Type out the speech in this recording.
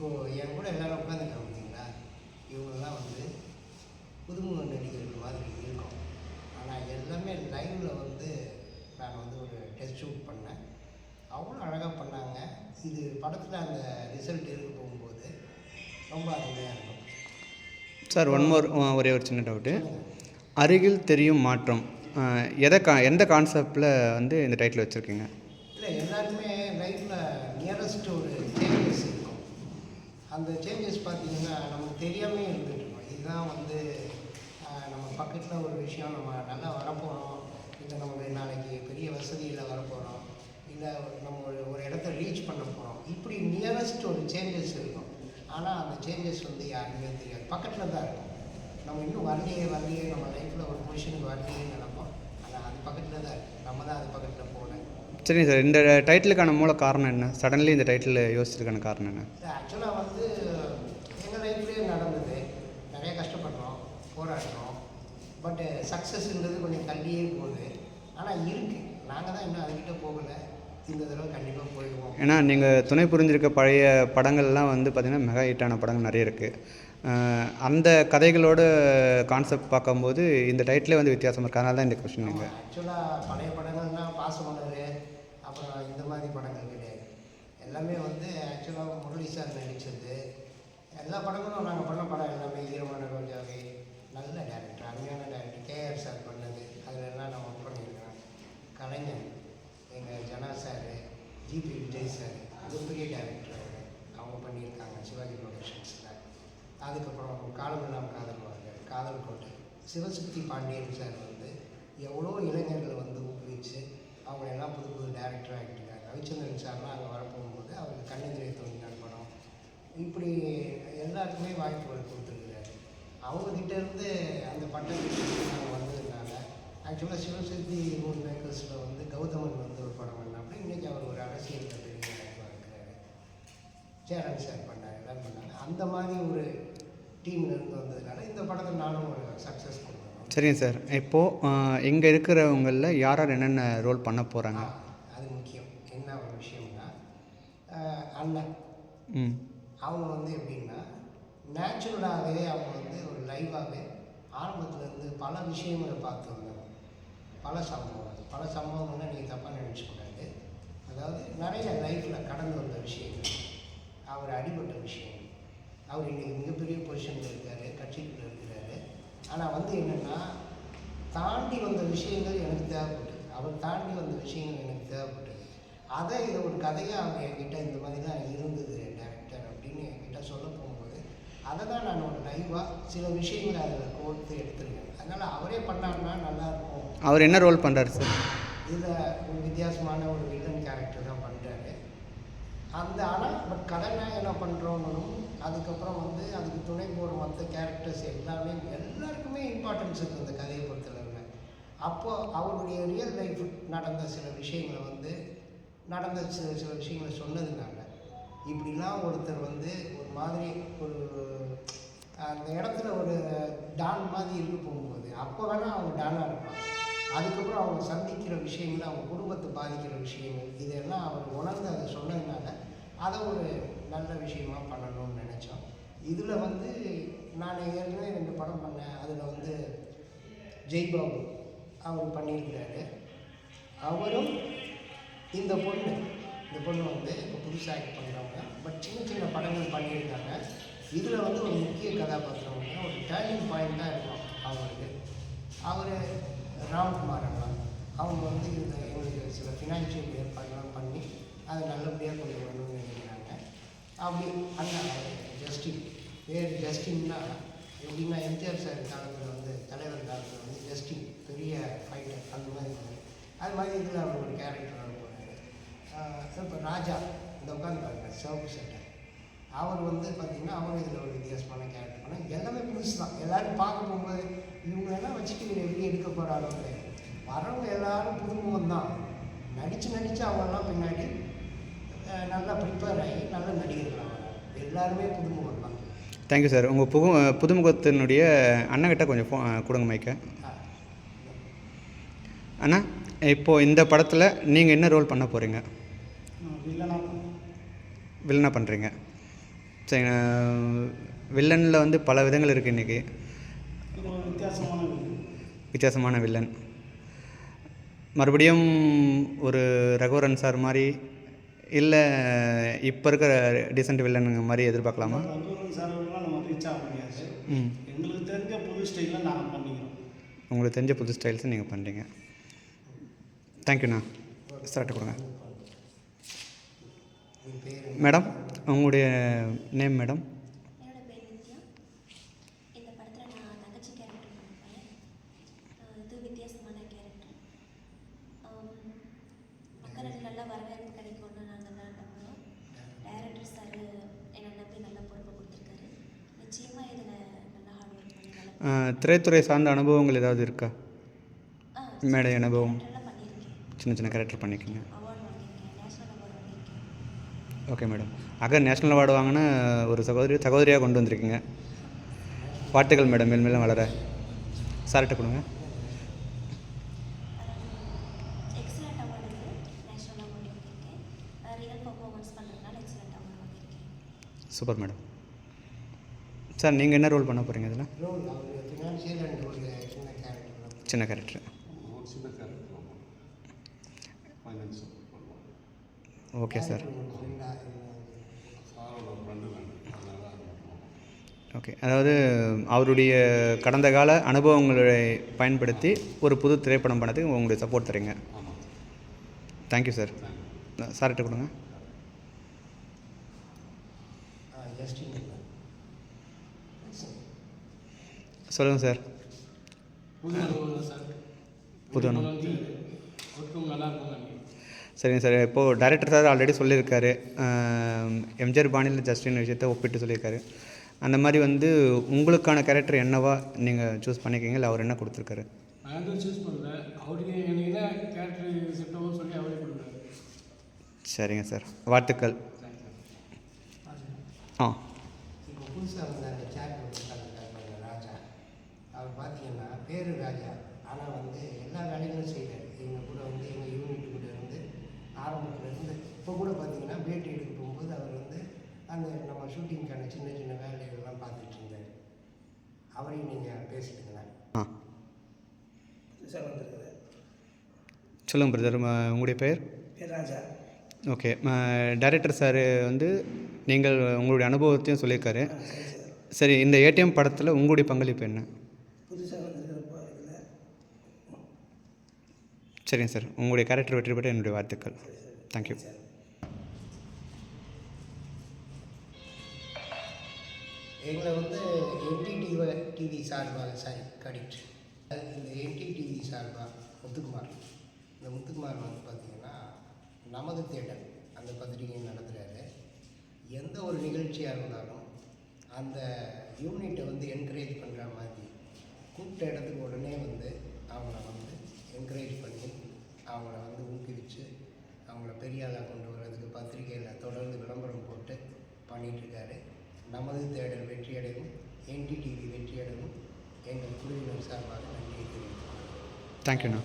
இப்போது என் கூட எல்லாரும் உட்காந்துருக்காங்க பார்த்தீங்களா? இவங்கெல்லாம் வந்து புதுமுக நடிகர்கள் மாதிரி இருக்கும். ஆனால் எல்லாமே லைவில் வந்து நான் வந்து ஒரு டெஸ்ட் ஷூட் பண்ணேன். அவ்வளோ அழகாக பண்ணாங்க. இது படத்தில் அந்த ரிசல்ட் இருக்க போகும்போது ரொம்ப அருமையாக இருக்கும். சார் ஒன் மோர் ஒரே ஒரு சின்ன டவுட்டு அருகில் தெரியும் மாற்றம். எதை கா எந்த கான்செப்டில் வந்து இந்த டைட்டில் வச்சுருக்கீங்க இல்லை எல்லாருமே லைஃப்பில் நியரஸ்ட் ஒரு சேஞ்சஸ் இருக்கும் அந்த சேஞ்சஸ் பார்த்தீங்கன்னா நமக்கு தெரியாமே இருந்துட்டு இருக்கும் இதுதான் வந்து ஆஹ், நம்ம பக்கத்தில் ஒரு விஷயம் நம்ம நல்லா வரப்போகிறோம் இல்லை நம்ம நாளைக்கு பெரிய வசதியில் வரப்போகிறோம் இல்லை நம்ம ஒரு ஒரு இடத்த ரீச் பண்ண போகிறோம் இப்படி நியரஸ்ட் ஒரு சேஞ்சஸ் இருக்கும். ஆனால் அந்த சேஞ்சஸ் வந்து யாருக்குமே தெரியாது. பக்கத்தில் தான் இருக்கும். நம்ம இன்னும் வரலையே வரலையே நம்ம லைஃப்பில் ஒரு பொசிஷனுக்கு வரலையேன்னு நினைப்போம். ஆனால் அது பக்கத்தில் தான் இருக்கு. நம்ம தான் அது பக்கத்தில் போகல சரிங்க சார். இந்த டைட்டிலுக்கான மூல காரணம் என்ன? சடன்லி இந்த டைட்டில் யோசிச்சிருக்கான காரணம் என்ன? ஆக்சுவலாக வந்து பட்டு சக்ஸஸ்ன்றது கொஞ்சம் தள்ளியே போகுது. ஆனால் இருக்குது நாங்கள் தான் இன்னும் அதுக்கிட்ட போகலை. இந்த தடவை கண்டிப்பாக போயிடுவோம். ஏன்னா நீங்கள் துணை புரிஞ்சிருக்க பழைய படங்கள்லாம் வந்து பார்த்திங்கன்னா மெகா ஹிட்டான படங்கள் நிறைய இருக்குது அந்த கதைகளோட கான்செப்ட் பார்க்கும்போது இந்த டைட்டிலே வந்து வித்தியாசமாக இருக்குது அதனால தான் இந்த கொஸ்டின் நீங்கள் ஆக்சுவலாக பழைய படங்கள்னால் பாசமலர் அப்புறம் இந்த மாதிரி படங்கள் கிடையாது. எல்லாமே வந்து ஆக்சுவலாக முரளி சார் நடித்தது எல்லா படங்களும் நாங்கள் பண்ண படம் எல்லாமே ஈரமான ரோஜாவே நல்ல டேரக்டர் அருமையான டேரக்டர் கேஆர் சார் பண்ணது. அதிலெல்லாம் நான் ஒர்க் பண்ணியிருக்கிறேன். கலைஞர் எங்கள் Jana sir GB Vijay sir மிகப்பெரிய டேரக்டர் அவங்க பண்ணியிருக்காங்க சிவாஜி ப்ரொடக்ஷன்ஸில் அதுக்கப்புறம் காலமெல்லாம் காதல் வாங்க காதல் கோட்டை சிவசக்தி பாண்டியன் சார் வந்து எவ்வளோ இளைஞர்களை வந்து ஊக்குவிச்சு அவங்களெல்லாம் புது புது டேரக்டர் ஆகிட்டுருக்காங்க ரவிச்சந்திரன் சார்லாம் அங்கே வரப்போகும்போது அவருக்கு கண்ணெதிரை தொழில் படம். இப்படி எல்லாருக்குமே வாய்ப்புகள் கொடுத்துருக்கு அவங்கக்கிட்ட இருந்து அந்த பட்டம் நாங்கள் வந்ததுனால ஆக்சுவலாக சிவசக்தி மூன் மேக்கர்ஸில் வந்து கௌதமன் வந்து ஒரு படம் பண்ணாப்புல இன்றைக்கி அவர் ஒரு அரசியல் நடிப்பாக இருக்கிறாரு சேரன் சார் பண்ணார் எல்லாம் பண்ணாங்க. அந்த மாதிரி ஒரு டீம்ல இருந்து வந்ததுனால இந்த படத்தை நானும் ஒரு சக்ஸஸ் கொடுக்கணும் சரிங்க சார். இப்போது இங்கே இருக்கிறவங்களில் யார் யார் என்னென்ன ரோல் பண்ண போகிறாங்க அது முக்கியம். என்ன ஒரு விஷயம்னா அண்ணன். ம். அவங்க வந்து எப்படின்னா நேச்சுரலாகவே அவங்க வந்து ஒரு லைவாகவே ஆரம்பத்துலேருந்து பல விஷயங்களை பார்த்து வந்தாங்க. பல சம்பவம் பல சம்பவங்கள்லாம் நீங்கள் தப்பாக நினச்சக்கூடாது அதாவது நிறைய லைஃப்பில் கடந்து வந்த விஷயங்கள். அவர் அடிபட்ட விஷயங்கள். அவர் இன்றைக்கி மிகப்பெரிய பொசிஷனில் இருக்கார் கட்சிக்குள்ளே இருக்கிறாரு. ஆனால் வந்து என்னென்னா தாண்டி வந்த விஷயங்கள் எனக்கு தேவைப்பட்டது. அவர் தாண்டி வந்த விஷயங்கள் எனக்கு தேவைப்பட்டது. அதை இதை ஒரு கதையாக அவங்க என்கிட்ட இந்த மாதிரி தான் இருந்தது டேரக்டர் அப்படின்னு என்கிட்ட சொல்ல அதை தான் நான் ஒரு லைவாக சில விஷயங்களை அதில் கோர்த்து எடுத்துருக்கேன். அதனால் அவரே பண்ணாருன்னா நல்லாயிருக்கும் அவர் என்ன ரோல் பண்ணுறாரு சார் இதில் ஒரு வித்தியாசமான ஒரு வில்லன் கேரக்டர் தான் பண்ணுறாரு அந்த ஆனால் பட் கதைனா என்ன பண்ணுறோம்னும் அதுக்கப்புறம் வந்து அதுக்கு துணை போகிற மற்ற கேரக்டர்ஸ் எல்லாமே எல்லாருக்குமே இம்பார்ட்டன்ஸ் இருக்குது அந்த கதையை பொறுத்தளவில் அப்போ அவருடைய ரியல் லைஃப் நடந்த சில விஷயங்களை வந்து நடந்த சில சில விஷயங்களை சொன்னதுனால இப்படிலாம் ஒருத்தர் வந்து ஒரு மாதிரி ஒரு அந்த இடத்துல ஒரு டான் மாதிரி இருந்து போகும்போது அப்போ வேணால் அவங்க டானாக இருப்பாங்க. அதுக்கப்புறம் அவங்க சந்திக்கிற விஷயங்கள் அவங்க குடும்பத்தை பாதிக்கிற விஷயங்கள் இதெல்லாம் அவர் உணர்ந்து அதை சொன்னதுனால அதை ஒரு நல்ல விஷயமாக பண்ணணும்னு நினச்சோம். இதில் வந்து நான் ஏற்கனவே ரெண்டு படம் பண்ணேன். அதில் வந்து ஜெய்பாபு அவர் பண்ணியிருக்கிறாரு. அவரும் இந்த பொண்ணு இந்த பொண்ணு வந்து இப்போ புதுசாக பண்ணுறவங்க பட் சின்ன சின்ன படங்கள் பண்ணியிருக்காங்க. இதில் வந்து ஒரு முக்கிய கதாபாத்திரம் வந்து ஒரு டேர்னிங் பாயிண்ட் தான் இருக்கும் அவங்களுக்கு அவர் ராம்குமார் அண்ணா. அவங்க வந்து இந்த எங்களுக்கு சில ஃபினான்ஷியல் ஏற்பாடுலாம் பண்ணி அதை நல்லபடியாக கொண்டு வரணும்னு நினைக்கிறாங்க. அப்படி அண்ணா ஜஸ்டின் வேறு ஜஸ்டின்னா எப்படின்னா எம்ஜிஆர் சார் காலத்தில் வந்து தலைவர் காலத்தில் வந்து ஜஸ்டின் பெரிய ஃபைட்டர் அந்த மாதிரி. அது மாதிரி இதில் அவங்க ஒரு கேரக்டர் போகிறாரு இப்போ ராஜா இந்த உட்காந்து பாருங்க சிவப்பு சட்டை அவர் வந்து பார்த்திங்கன்னா அவர் இதில் ஒரு வித்தியாசமான கேரக்டர் பண்ணால் எல்லாமே புதுசு தான். எல்லோரும் பார்க்க போகும்போது இவங்க எல்லாம் வச்சுட்டு இவர் எப்படி எடுக்க போகிறாரோ கிடையாது வரவங்க எல்லாரும் புதுமுகம் தான். நடித்து நடித்து அவங்கெல்லாம் பின்னாடி நல்லா ப்ரிப்பேர் ஆகி நல்ல நடிகர்கள் எல்லாருமே புதுமுகம் தான். தேங்க்யூ சார் உங்கள் புகு புதுமுகத்தினுடைய அண்ணங்கிட்ட கொஞ்சம் ஃபோ கொடுங்க மைக்க. அண்ணா இப்போது இந்த படத்தில் நீங்கள் என்ன ரோல் பண்ண போகிறீங்க வில்லனா பண்ணுறீங்க வில்லனில் வந்து பல விதங்கள் இருக்குது இன்றைக்கி வித்தியாசமான வில்லன். மறுபடியும் ஒரு ரகுவரன் சார் மாதிரி இல்லை இப்போ இருக்கிற டீசென்ட் வில்லனுங்க மாதிரி எதிர்பார்க்கலாமா? எங்களுக்கு தெரிஞ்ச புது ஸ்டைலில் நாங்கள் பண்ணிக்கிறோம். உங்களுக்கு தெரிஞ்ச புது ஸ்டைல்ஸை நீங்கள் பண்ணுறீங்க தேங்க்யூண்ணா ஸ்டார்ட் கொடுங்க. மேடம் உங்களுடைய நேம் மேடம்? திரைத்துறை சார்ந்த அனுபவங்கள் ஏதாவது இருக்கா? மேடை அனுபவம். சின்ன சின்ன கேரக்டர் பண்ணியிருக்கீங்க அவார்டு வாங்கியிருக்கேன் நேஷ்னல் அவார்டு வாங்கியிருக்கேன் ஓகே மேடம். அக நேஷ்னல் அவார்டு வாங்கின ஒரு சகோதரி சகோதரியாக கொண்டு வந்திருக்கீங்க. வாழ்த்துக்கள் மேடம் மேல் மேலும் வளர. சார்கிட்ட கொடுங்க. சூப்பர் மேடம் சார் நீங்கள் என்ன ரோல் பண்ண போகிறீங்க இதில்? சின்ன கேரக்டர் சின்ன கேரக்டர் ஒரு சின்ன கேரக்டர் ஆமாம் ஃபைனான்ஸ் பண்ணுவோம் ஓகே சார். ஓகே. அதாவது அவருடைய கடந்த கால அனுபவங்களை பயன்படுத்தி ஒரு புது திரைப்படம் பண்ணதுக்கு உங்களுடைய சப்போர்ட் தரீங்க தேங்க்யூ சார் சார்கிட்ட கொடுங்க. சொல்லுங்கள் சார் புது அனுபவம் சரிங்க சார். இப்போது டைரக்டர் சார் ஆல்ரெடி சொல்லியிருக்காரு. எம்ஜிஆர் பாணியில் ஜஸ்டின் விஷயத்தை ஒப்பிட்டு சொல்லியிருக்காரு. அந்த மாதிரி வந்து உங்களுக்கான கேரக்டர் என்னவா நீங்கள் சூஸ் பண்ணிக்கிங்க இல்லை அவர் என்ன கொடுத்துருக்காரு? நான் எதுவும் சூஸ் பண்ணல. அவருக்கு எனக்கு என்ன கேரக்டர் செட் ஆகும் சொல்லி அவரே கொடுக்குறாரு சரிங்க சார். வாழ்த்துக்கள். ஆ. இப்போ புதுசாக வந்து அந்த சேட் கொடுத்துருக்காங்க ராஜா. அவர் பார்த்தீங்கன்னா பேர் ராஜா. ஆனால் வந்து எல்லா வேலைகளும் செய்கிறார் எங்கள் கூட வந்து எங்கள் யூனிட் ஆரம்பத்துல இருந்து இப்போ கூட பார்த்தீங்கன்னா பேட்டி எடுக்க போகும்போது அவர் வந்து அந்த நம்ம ஷூட்டிங்க்கான சின்ன சின்ன வேலைகள்லாம் பார்த்துட்டு இருந்தார். அவரையும் நீங்கள் புதுசாக வந்திருக்குது சொல்லுங்கள் பிரதர் உங்களுடைய பெயர்? ராஜா. ஓகே டைரக்டர் சார் வந்து நீங்கள் உங்களுடைய அனுபவத்தையும் சொல்லியிருக்காரு. சரி இந்த ஏடிஎம் படத்தில் உங்களுடைய பங்களிப்பு என்ன புதுசாக வந்திருக்கிறப்போ இதில் சரிங்க சார். உங்களுடைய கேரக்டர் வெற்றி பெற்ற என்னுடைய வாழ்த்துக்கள். தேங்க்யூ எங்களை வந்து என்டிடிவி டிவி சார்பாக சாரி கடிக்ட் இந்த என்டிடிவி சார்பாக முத்துக்குமார். இந்த முத்துக்குமார் வந்து பார்த்திங்கன்னா நமது தேடல் அந்த பத்திரிகையை நடத்துகிறாரு எந்த ஒரு நிகழ்ச்சியாக இருந்தாலும் அந்த யூனிட்டை வந்து என்கரேஜ் பண்ணுற மாதிரி கூப்பிட்ட இடத்துக்கு உடனே வந்து அவங்கள வந்து அவங்கள வந்து ஊக்குவிச்சு அவங்கள பெரிய ஆளாக கொண்டு வர்றதுக்கு பத்திரிகையில் தொடர்ந்து விளம்பரம் போட்டு பண்ணிகிட்ருக்காரு நமது தேடல் வெற்றியடையும் என்டிடிவி வெற்றியடையும். எங்கள் குழுவினர் சார்பாக நன்றியை தெரிவித்துக் கொள்கிறேன். தேங்க்யூண்ணா